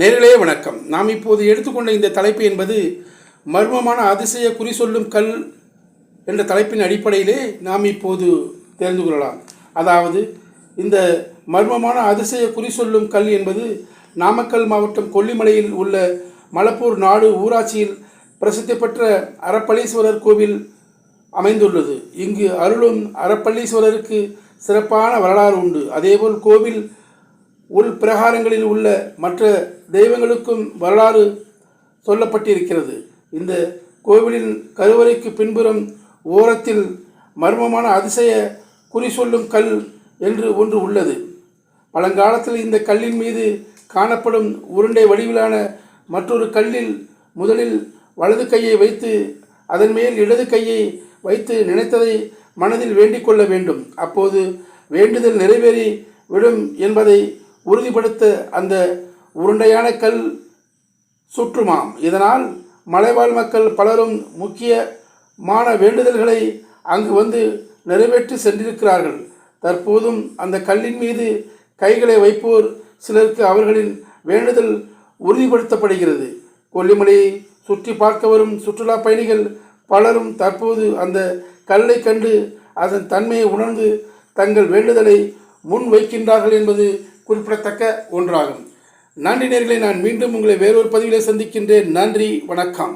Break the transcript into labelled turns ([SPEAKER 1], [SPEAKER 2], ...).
[SPEAKER 1] நேரிலே வணக்கம். நாம் இப்போது எடுத்துக்கொண்ட இந்த தலைப்பு என்பது மர்மமான அதிசய குறி சொல்லும் கல் என்ற தலைப்பின் அடிப்படையிலே நாம் இப்போது தெரிந்து கொள்ளலாம். அதாவது இந்த மர்மமான அதிசய குறி சொல்லும் கல் என்பது நாமக்கல் மாவட்டம் கொல்லிமலையில் உள்ள மலப்பூர் நாடு ஊராட்சியில் பிரசித்தி பெற்ற அறப்பளீஸ்வரர் கோவில் அமைந்துள்ளது. இங்கு அருளும் அறப்பள்ளீஸ்வரருக்கு சிறப்பான வரலாறு உண்டு. அதேபோல் கோவில் உள் பிரகாரங்களில் உள்ள மற்ற தெய்வங்களுக்கும் வரலாறு சொல்லப்பட்டிருக்கிறது. இந்த கோவிலின் கருவறைக்கு பின்புறம் ஓரத்தில் மர்மமான அதிசய குறி சொல்லும் கல் என்று ஒன்று உள்ளது. பழங்காலத்தில் இந்த கல்லின் மீது காணப்படும் உருண்டை வடிவிலான மற்றொரு கல்லில் முதலில் வலது கையை வைத்து அதன் மேல் இடது கையை வைத்து நினைத்ததை மனதில் வேண்டிக் கொள்ள வேண்டும். அப்போது வேண்டுதல் நிறைவேறி விடும் என்பதை உறுதிப்படுத்த அந்த உருண்டையான கல் சுற்றுமாம். இதனால் மலைவாழ் மக்கள் பலரும் முக்கியமான வேண்டுதல்களை அங்கு வந்து நிறைவேற்றி சென்றிருக்கிறார்கள். தற்போதும் அந்த கல்லின் மீது கைகளை வைப்போர் சிலருக்கு அவர்களின் வேண்டுதல் உறுதிப்படுத்தப்படுகிறது. கொல்லிமலையை சுற்றி பார்க்க வரும் சுற்றுலா பயணிகள் பலரும் தற்போது அந்த கல்லை கண்டு அதன் தன்மையை உணர்ந்து தங்கள் வேண்டுதலை முன் வைக்கின்றார்கள் என்பது குறிப்பிடத்தக்க ஒன்றாகும். நன்றி நேர்களை நான் மீண்டும் உங்களை வேறொரு பதிவிலே சந்திக்கின்றேன். நன்றி வணக்கம்.